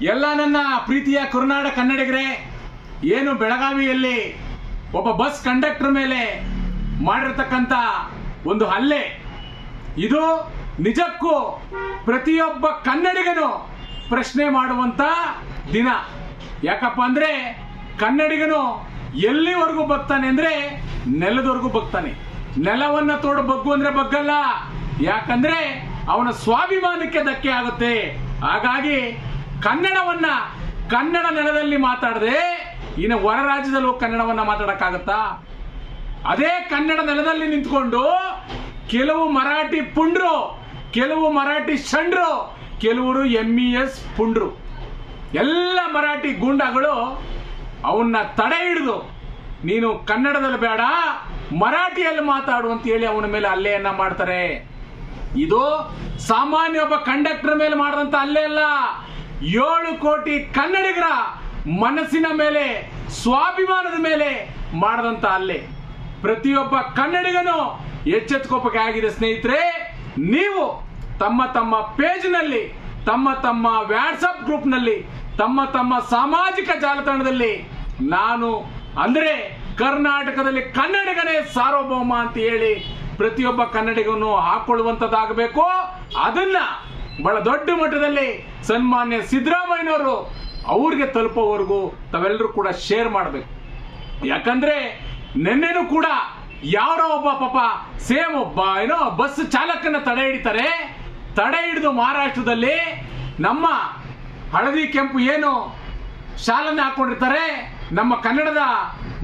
ಎಲ್ಲ ನನ್ನ ಪ್ರೀತಿಯ ಕರುನಾಡ ಕನ್ನಡಿಗರೇ, ಏನು ಬೆಳಗಾವಿಯಲ್ಲಿ ಒಬ್ಬ ಬಸ್ ಕಂಡಕ್ಟರ್ ಮೇಲೆ ಮಾಡಿರ್ತಕ್ಕಂಥ ಒಂದು ಹಲ್ಲೆ. ಇದು ನಿಜಕ್ಕೂ ಪ್ರತಿಯೊಬ್ಬ ಕನ್ನಡಿಗನು ಪ್ರಶ್ನೆ ಮಾಡುವಂತ ದಿನ. ಯಾಕಪ್ಪ ಅಂದರೆ ಕನ್ನಡಿಗನು ಎಲ್ಲಿವರೆಗೂ ಬಗ್ತಾನೆ ಅಂದ್ರೆ ನೆಲದವರೆಗೂ ಬಗ್ತಾನೆ. ನೆಲವನ್ನ ತೋಡು ಬಗ್ಗು ಅಂದ್ರೆ ಬಗ್ಗಲ್ಲ. ಯಾಕಂದ್ರೆ ಅವನ ಸ್ವಾಭಿಮಾನಕ್ಕೆ ಧಕ್ಕೆ ಆಗುತ್ತೆ. ಹಾಗಾಗಿ ಕನ್ನಡವನ್ನ ಕನ್ನಡ ನೆಲದಲ್ಲಿ ಮಾತಾಡದೆ ಇನ್ನು ಹೊರ ರಾಜ್ಯದಲ್ಲೂ ಕನ್ನಡವನ್ನ ಮಾತಾಡಕ್ಕಾಗತ್ತಾ? ಅದೇ ಕನ್ನಡ ನೆಲದಲ್ಲಿ ನಿಂತ್ಕೊಂಡು ಕೆಲವು ಮರಾಠಿ ಪುಂಡ್ರು, ಕೆಲವು ಮರಾಠಿ ಶಂಡ್ರು ಕೆಲವರು ಎಂ ಇ ಎಸ್ ಪುಂಡ್ರು, ಎಲ್ಲ ಮರಾಠಿ ಗೂಂಡಾಗಳು ಅವನ್ನ ತಡೆ ಹಿಡಿದು, ನೀನು ಕನ್ನಡದಲ್ಲಿ ಬೇಡ, ಮರಾಠಿಯಲ್ಲಿ ಮಾತಾಡು ಅಂತ ಹೇಳಿ ಅವನ ಮೇಲೆ ಹಲ್ಲೆಯನ್ನ ಮಾಡ್ತಾರೆ. ಇದು ಸಾಮಾನ್ಯ ಒಬ್ಬ ಕಂಡಕ್ಟರ್ ಮೇಲೆ ಮಾಡಿದಂತ ಅಲ್ಲೇ ಅಲ್ಲ. ಏಳು ಕೋಟಿ ಕನ್ನಡಿಗರ ಮನಸ್ಸಿನ ಮೇಲೆ, ಸ್ವಾಭಿಮಾನದ ಮೇಲೆ ಮಾಡದಂತ ಅಲ್ಲೇ ಪ್ರತಿಯೊಬ್ಬ ಕನ್ನಡಿಗನು ಆಗಿದೆ ಸ್ನೇಹಿತರೆ. ನೀವು ತಮ್ಮ ತಮ್ಮ ಪೇಜ್ನಲ್ಲಿ, ತಮ್ಮ ತಮ್ಮ ವ್ಯಾಟ್ಸಪ್ ಗ್ರೂಪ್ನಲ್ಲಿ, ತಮ್ಮ ತಮ್ಮ ಸಾಮಾಜಿಕ ಜಾಲತಾಣದಲ್ಲಿ ನಾನು ಅಂದರೆ ಕರ್ನಾಟಕದಲ್ಲಿ ಕನ್ನಡಿಗನೇ ಸಾರ್ವಭೌಮ ಅಂತ ಹೇಳಿ ಪ್ರತಿಯೊಬ್ಬ ಕನ್ನಡಿಗನು ಹಾಕೊಳ್ಳುವಂಥದ್ದಾಗಬೇಕು ಅದನ್ನ ಬಹಳ ದೊಡ್ಡ ಮಟ್ಟದಲ್ಲಿ ಸನ್ಮಾನ್ಯ ಸಿದ್ದರಾಮಯ್ಯನವರು ಅವ್ರಿಗೆ ತಲುಪೋವರೆಗೂ ತಾವೆಲ್ಲರೂ ಕೂಡ ಶೇರ್ ಮಾಡಬೇಕು. ಯಾಕಂದ್ರೆ ನಿನ್ನೆನೂ ಕೂಡ ಯಾರೋ ಒಬ್ಬ ಪಾಪ ಸೇಮ್ ಒಬ್ಬ ಏನೋ ಬಸ್ ಚಾಲಕನ ತಡೆ ಹಿಡಿತಾರೆ. ತಡೆ ಹಿಡಿದು ಮಹಾರಾಷ್ಟ್ರದಲ್ಲಿ ನಮ್ಮ ಹಳದಿ ಕೆಂಪು ಏನು ಶಾಲನ್ನ ಹಾಕೊಂಡಿರ್ತಾರೆ. ನಮ್ಮ ಕನ್ನಡದ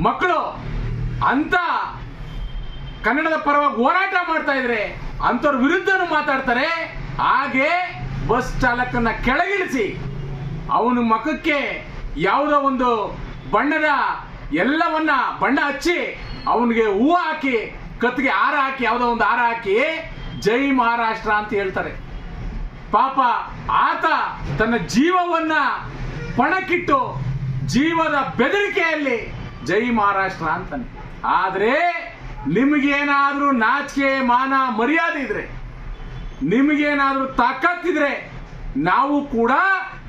ಮಕ್ಕಳು ಅಂತ ಕನ್ನಡದ ಪರವಾಗಿ ಹೋರಾಟ ಮಾಡ್ತಾ ಇದ್ರೆ ಅಂಥವ್ರ ವಿರುದ್ಧನೂ ಮಾತಾಡ್ತಾರೆ. ಹಾಗೆ ಬಸ್ ಚಾಲಕನ ಕೆಳಗಿಳಿಸಿ ಅವನ ಮುಖಕ್ಕೆ ಯಾವುದೋ ಒಂದು ಬಣ್ಣದ ಎಲ್ಲವನ್ನ ಬಣ್ಣ ಹಚ್ಚಿ ಅವನಿಗೆ ಹೂ ಹಾಕಿ, ಕತ್ತಿಗೆ ಹಾರ ಹಾಕಿ, ಯಾವುದೋ ಒಂದು ಹಾರ ಹಾಕಿ ಜೈ ಮಹಾರಾಷ್ಟ್ರ ಅಂತ ಹೇಳ್ತಾರೆ. ಪಾಪ ಆತ ತನ್ನ ಜೀವವನ್ನ ಪಣಕ್ಕಿಟ್ಟು ಜೀವದ ಬೆದರಿಕೆಯಲ್ಲಿ ಜೈ ಮಹಾರಾಷ್ಟ್ರ ಅಂತಾನೆ. ಆದ್ರೆ ನಿಮಗೇನಾದ್ರೂ ನಾಚಿಕೆ, ಮಾನ, ಮರ್ಯಾದೆ ಇದ್ರೆ ನಿಮಗೇನಾದ್ರೂ ತಾಕತ್ತಿದ್ರೆ ನಾವು ಕೂಡ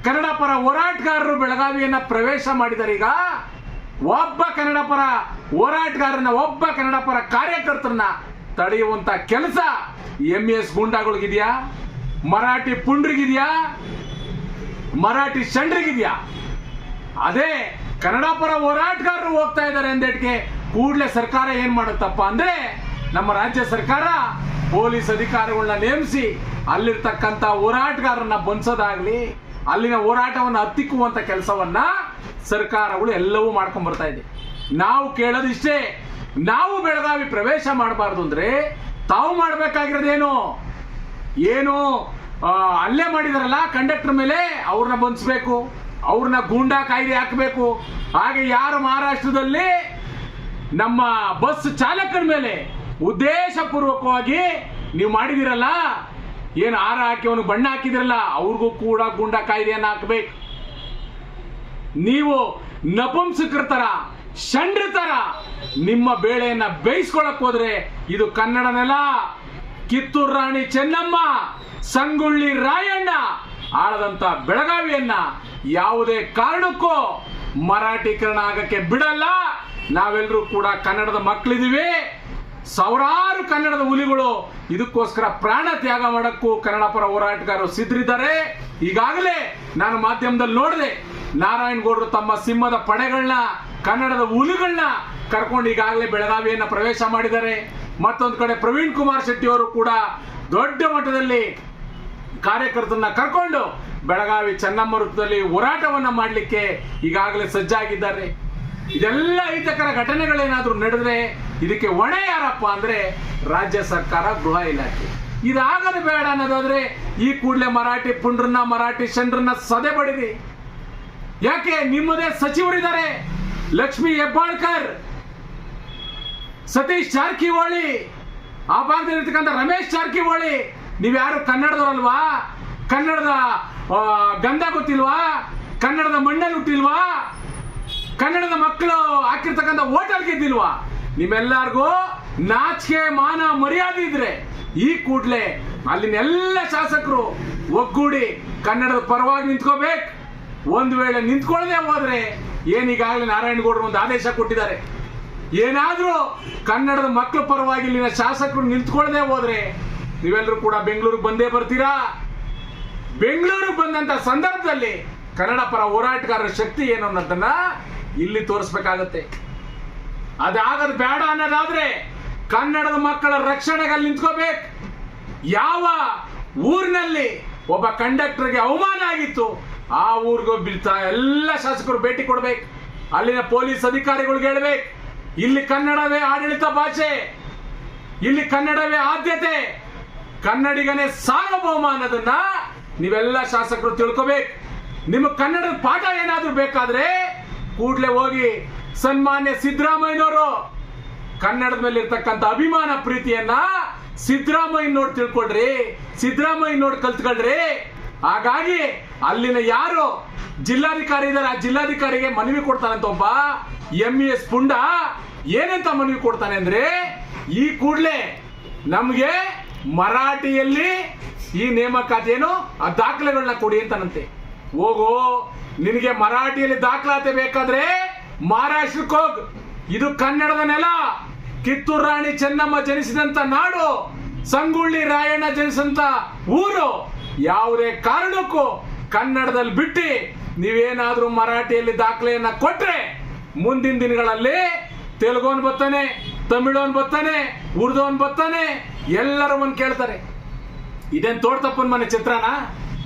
ಕನ್ನಡ ಪರ ಹೋರಾಟಗಾರರು ಬೆಳಗಾವಿಯನ್ನ ಪ್ರವೇಶ ಮಾಡಿದರೆ ಈಗ ಒಬ್ಬ ಕನ್ನಡ ಪರ ಹೋರಾಟಗಾರನ ಒಬ್ಬ ಕನ್ನಡ ಪರ ಕಾರ್ಯಕರ್ತರನ್ನ ತಡೆಯುವಂತ ಕೆಲಸ ಎಂ ಎಸ್ ಗುಂಡಾಗಳಿಗಿದ್ಯಾ? ಮರಾಠಿ ಪುಂಡ್ರಿಗಿದೆಯಾ? ಮರಾಠಿ ಶಂಡ್ರಿಗಿದೆಯಾ ಅದೇ ಕನ್ನಡ ಪರ ಹೋರಾಟಗಾರರು ಹೋಗ್ತಾ ಇದ್ದಾರೆ ಅಂದೇಟ್ಗೆ ಕೂಡಲೇ ಸರ್ಕಾರ ಏನ್ ಮಾಡುತ್ತಪ್ಪ ಅಂದ್ರೆ ನಮ್ಮ ರಾಜ್ಯ ಸರ್ಕಾರ ಪೊಲೀಸ್ ಅಧಿಕಾರಿಗಳನ್ನ ನೇಮಿಸಿ ಅಲ್ಲಿರ್ತಕ್ಕಂಥ ಹೋರಾಟಗಾರರನ್ನ ಬಂಧಿಸೋದಾಗ್ಲಿ ಅಲ್ಲಿನ ಹೋರಾಟವನ್ನು ಹತ್ತಿಕ್ಕುವಂತ ಕೆಲಸವನ್ನ ಸರ್ಕಾರಗಳು ಎಲ್ಲವೂ ಮಾಡ್ಕೊಂಡ್ ಬರ್ತಾ ಇದೆ. ನಾವು ಕೇಳೋದಿಷ್ಟೇ ನಾವು ಬೆಳಗಾವಿ ಪ್ರವೇಶ ಮಾಡಬಾರ್ದು ಅಂದ್ರೆ ತಾವು ಮಾಡ್ಬೇಕಾಗಿರೋದೇನು? ಏನು ಅಲ್ಲೇ ಮಾಡಿದಾರಲ್ಲ ಕಂಡಕ್ಟರ್ ಮೇಲೆ ಅವ್ರನ್ನ ಬಂಧಿಸ್ಬೇಕು ಅವ್ರನ್ನ ಗೂಂಡಾ ಕಾಯ್ದೆ ಹಾಕಬೇಕು. ಹಾಗೆ ಯಾರು ಮಹಾರಾಷ್ಟ್ರದಲ್ಲಿ ನಮ್ಮ ಬಸ್ ಚಾಲಕನ ಮೇಲೆ ಉದ್ದೇಶಪೂರ್ವಕವಾಗಿ ನೀವು ಮಾಡಿದಿರಲ್ಲ, ಏನು ಆರ ಹಾಕಿ ಅವನಿಗೆ ಬಣ್ಣ ಹಾಕಿದಿರಲ್ಲ, ಅವ್ರಿಗೂ ಕೂಡ ಗುಂಡ ಕಾಯ್ದೆಯನ್ನು ಹಾಕಬೇಕು. ನೀವು ನಪುಂಸಕರ ತರ ಷಂಡ್ರ ತರ ನಿಮ್ಮ ಬೇಳೆಯನ್ನ ಬೇಯಿಸ್ಕೊಳಕ್ ಹೋದ್ರೆ ಇದು ಕನ್ನಡ ನೆಲ. ಕಿತ್ತೂರು ರಾಣಿ ಚೆನ್ನಮ್ಮ, ಸಂಗೊಳ್ಳಿ ರಾಯಣ್ಣ ಆಳದಂತ ಬೆಳಗಾವಿಯನ್ನ ಯಾವುದೇ ಕಾರಣಕ್ಕೂ ಮರಾಠೀಕರಣ ಆಗಕ್ಕೆ ಬಿಡಲ್ಲ. ನಾವೆಲ್ಲರೂ ಕೂಡ ಕನ್ನಡದ ಮಕ್ಕಳಿದೀವಿ ಸಾವಿರಾರು ಕನ್ನಡದ ಹುಲಿಗಳು ಇದಕ್ಕೋಸ್ಕರ ಪ್ರಾಣ ತ್ಯಾಗ ಮಾಡಕ್ಕೂ ಕನ್ನಡ ಪರ ಹೋರಾಟಗಾರರು ಸಿದ್ಧರಿದ್ದಾರೆ. ಈಗಾಗಲೇ ನಾನು ಮಾಧ್ಯಮದಲ್ಲಿ ನೋಡಿದೆ ನಾರಾಯಣಗೌಡರು ತಮ್ಮ ಸಿಂಹದ ಪಡೆಗಳನ್ನ, ಕನ್ನಡದ ಹುಲಿಗಳನ್ನ ಕರ್ಕೊಂಡು ಈಗಾಗಲೇ ಬೆಳಗಾವಿಯನ್ನ ಪ್ರವೇಶ ಮಾಡಿದ್ದಾರೆ. ಮತ್ತೊಂದು ಕಡೆ ಪ್ರವೀಣ್ ಕುಮಾರ್ ಶೆಟ್ಟಿ ಅವರು ಕೂಡ ದೊಡ್ಡ ಮಟ್ಟದಲ್ಲಿ ಕಾರ್ಯಕರ್ತರನ್ನ ಕರ್ಕೊಂಡು ಬೆಳಗಾವಿ ಚೆನ್ನಮ್ಮ ವೃತ್ತದಲ್ಲಿ ಹೋರಾಟವನ್ನ ಮಾಡಲಿಕ್ಕೆ ಈಗಾಗಲೇ ಸಜ್ಜಾಗಿದ್ದಾರೆ. ಇದೆಲ್ಲ ಅಹಿತಕರ ಘಟನೆಗಳೇನಾದ್ರೂ ನಡೆದ್ರೆ ಇದಕ್ಕೆ ಹೊಣೆ ಯಾರಪ್ಪ ಅಂದ್ರೆ ರಾಜ್ಯ ಸರ್ಕಾರ, ಗೃಹ ಇಲಾಖೆ. ಇದಾಗದು ಬೇಡ ಅನ್ನೋದಾದ್ರೆ ಈ ಕೂಡಲೇ ಮರಾಠಿ ಪುಂಡ್ರನ್ನ, ಮರಾಠಿ ಶಂಡ್ರನ್ನ ಸದೆ ಬಡಿರಿ. ಯಾಕೆ? ನಿಮ್ಮದೇ ಸಚಿವರಿದ್ದಾರೆ. ಲಕ್ಷ್ಮಿ ಹೆಬ್ಬಾಳ್ಕರ್, ಸತೀಶ್ ಜಾರಕಿಹೊಳಿ, ಆ ಭಾಗದಲ್ಲಿರ್ತಕ್ಕಂಥ ರಮೇಶ್ ಜಾರಕಿಹೊಳಿ. ನೀವ್ಯಾರು ಕನ್ನಡದವರಲ್ವಾ? ಕನ್ನಡದ ಗಂಧ ಗೊತ್ತಿಲ್ವಾ? ಕನ್ನಡದ ಮಣ್ಣಲ್ಲಿ ಹುಟ್ಟಿಲ್ವಾ? ಕನ್ನಡದ ಮಕ್ಕಳು ಹಾಕಿರ್ತಕ್ಕಂಥ ಹೋಟೆಲ್ ಗೆದ್ದಿಲ್ವಾ? ನಿಮ್ಮೆಲ್ಲರಿಗೂ ನಾಚಿಕೆ, ಮಾನ, ಮರ್ಯಾದೆ ಇದ್ರೆ ಈ ಕೂಡಲೇ ಅಲ್ಲಿನ ಎಲ್ಲ ಶಾಸಕರು ಒಗ್ಗೂಡಿ ಕನ್ನಡದ ಪರವಾಗಿ ನಿಂತ್ಕೋಬೇಕು. ಒಂದು ವೇಳೆ ನಿಂತ್ಕೊಳ್ಳದೆ ಹೋದ್ರೆ ಏನೀಗಾಗಲೇ ನಾರಾಯಣಗೌಡರು ಒಂದು ಆದೇಶ ಕೊಟ್ಟಿದ್ದಾರೆ. ಏನಾದರೂ ಕನ್ನಡದ ಮಕ್ಕಳ ಪರವಾಗಿ ಇಲ್ಲಿನ ಶಾಸಕರು ನಿಂತ್ಕೊಳ್ಳದೆ ಹೋದ್ರೆ ನೀವೆಲ್ಲರೂ ಕೂಡ ಬೆಂಗಳೂರಿಗೆ ಬಂದೇ ಬರ್ತೀರಾ? ಬೆಂಗಳೂರಿಗೆ ಬಂದಂತ ಸಂದರ್ಭದಲ್ಲಿ ಕನ್ನಡ ಪರ ಹೋರಾಟಗಾರರ ಶಕ್ತಿ ಏನು ಅನ್ನೋದನ್ನ ಇಲ್ಲಿ ತೋರಿಸ್ಬೇಕಾಗತ್ತೆ. ಅದಾಗದ್ ಬೇಡ ಅನ್ನೋದಾದ್ರೆ ಕನ್ನಡದ ಮಕ್ಕಳ ರಕ್ಷಣೆಗೆ ಅಲ್ಲಿ ನಿಂತ್ಕೋಬೇಕು. ಯಾವ ಊರಿನಲ್ಲಿ ಒಬ್ಬ ಕಂಡಕ್ಟರ್ಗೆ ಅವಮಾನ ಆಗಿತ್ತು, ಆ ಊರಿಗೂ ಬೀಳ್ತಾ ಎಲ್ಲ ಶಾಸಕರು ಭೇಟಿ ಕೊಡ್ಬೇಕು. ಅಲ್ಲಿನ ಪೊಲೀಸ್ ಅಧಿಕಾರಿಗಳಿಗೆ ಹೇಳ್ಬೇಕು, ಇಲ್ಲಿ ಕನ್ನಡವೇ ಆಡಳಿತ ಭಾಷೆ, ಇಲ್ಲಿ ಕನ್ನಡವೇ ಆದ್ಯತೆ, ಕನ್ನಡಿಗನೇ ಸಾರ್ವಭೌಮ ಅನ್ನೋದನ್ನ ನೀವೆಲ್ಲ ಶಾಸಕರು ತಿಳ್ಕೋಬೇಕು. ನಿಮ್ಗೆ ಕನ್ನಡದ ಪಾಠ ಏನಾದರೂ ಬೇಕಾದ್ರೆ ಕೂಡ್ಲೆ ಹೋಗಿ ಸನ್ಮಾನ್ಯ ಸಿದ್ದರಾಮಯ್ಯನವರು ಕನ್ನಡದ ಮೇಲೆ ಇರ್ತಕ್ಕಂಥ ಅಭಿಮಾನ ಪ್ರೀತಿಯನ್ನ ಸಿದ್ದರಾಮಯ್ಯ ನೋಡಿ ತಿಳ್ಕೊಳ್ರಿ ಸಿದ್ದರಾಮಯ್ಯ ನೋಡಿ ಕಲ್ತ್ಕೊಳ್ರಿ. ಹಾಗಾಗಿ ಅಲ್ಲಿನ ಯಾರು ಜಿಲ್ಲಾಧಿಕಾರಿ ಇದಾರೆ, ಆ ಜಿಲ್ಲಾಧಿಕಾರಿಗೆ ಮನವಿ ಕೊಡ್ತಾನಂತ ಒಬ್ಬ ಎಂ ಎಸ್ ಪುಂಡ ಏನಂತ ಮನವಿ ಕೊಡ್ತಾನೆ ಅಂದ್ರೆ, ಈ ಕೂಡ್ಲೆ ನಮಗೆ ಮರಾಠಿಯಲ್ಲಿ ಈ ನೇಮಕಾತಿ ಏನು ಆ ದಾಖಲೆಗಳನ್ನ ಕೊಡಿ ಅಂತಾನಂತೆ ಹೋಗು ನಿನಗೆ ಮರಾಠಿಯಲ್ಲಿ ದಾಖಲಾತಿ ಬೇಕಾದ್ರೆ ಮಹಾರಾಷ್ಟ್ರಕ್ಕೆ ಹೋಗ್ ಇದು ಕನ್ನಡದ ನೆಲ. ಕಿತ್ತೂರು ರಾಣಿ ಚೆನ್ನಮ್ಮ ಜನಿಸಿದಂತ ನಾಡು, ಸಂಗೊಳ್ಳಿ ರಾಯಣ್ಣ ಜನಿಸಿದಂತ ಊರು. ಯಾವುದೇ ಕಾರಣಕ್ಕೂ ಕನ್ನಡದಲ್ಲಿ ಬಿಟ್ಟು ನೀವೇನಾದ್ರೂ ಮರಾಠಿಯಲ್ಲಿ ದಾಖಲೆಯನ್ನ ಕೊಟ್ರೆ ಮುಂದಿನ ದಿನಗಳಲ್ಲಿ ತೆಲುಗೋನ್ ಬರ್ತಾನೆ, ತಮಿಳೋನ್ ಬರ್ತಾನೆ ಉರ್ದೋನ್ ಬರ್ತಾನೆ, ಎಲ್ಲರೂ ಒಂದು ಕೇಳ್ತಾರೆ. ಇದೇನ್ ತೋಡ್ತಪ್ಪನ ಮನೆ ಚಿತ್ರನ?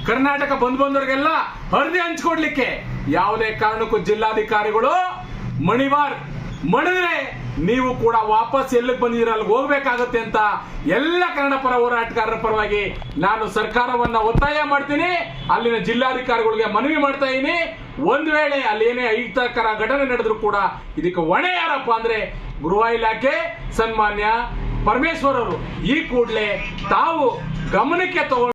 ಕರ್ನಾಟಕ ಬಂದ್ ಬಂದವರಿಗೆಲ್ಲ ಹರಿದೆ ಹಂಚ್ಕೊಡ್ಲಿಕ್ಕೆ ಯಾವುದೇ ಕಾರಣಕ್ಕೂ ಜಿಲ್ಲಾಧಿಕಾರಿಗಳು ಮಣಿವಾರ್ ಮಣಿದ್ರೆ ನೀವು ಕೂಡ ವಾಪಸ್ ಎಲ್ಲಿಗೆ ಬಂದಿದ್ದೀರ ಅಲ್ಲಿ ಹೋಗ್ಬೇಕಾಗತ್ತೆ ಅಂತ ಎಲ್ಲ ಕನ್ನಡ ಪರ ಹೋರಾಟಗಾರರ ಪರವಾಗಿ ನಾನು ಸರ್ಕಾರವನ್ನ ಒತ್ತಾಯ ಮಾಡ್ತೀನಿ. ಅಲ್ಲಿನ ಜಿಲ್ಲಾಧಿಕಾರಿಗಳಿಗೆ ಮನವಿ ಮಾಡ್ತಾ ಇದ್ದೀನಿ ಒಂದ್ ವೇಳೆ ಅಲ್ಲಿ ಏನೇ ಅಹಿತಕರ ಘಟನೆ ನಡೆದ್ರು ಕೂಡ ಇದಕ್ಕೆ ಹೊಣೆ ಯಾರಪ್ಪ ಅಂದ್ರೆ ಗೃಹ ಇಲಾಖೆ ಸನ್ಮಾನ್ಯ ಪರಮೇಶ್ವರ್ ಈ ಕೂಡಲೇ ತಾವು ಗಮನಕ್ಕೆ ತಗೊಂಡು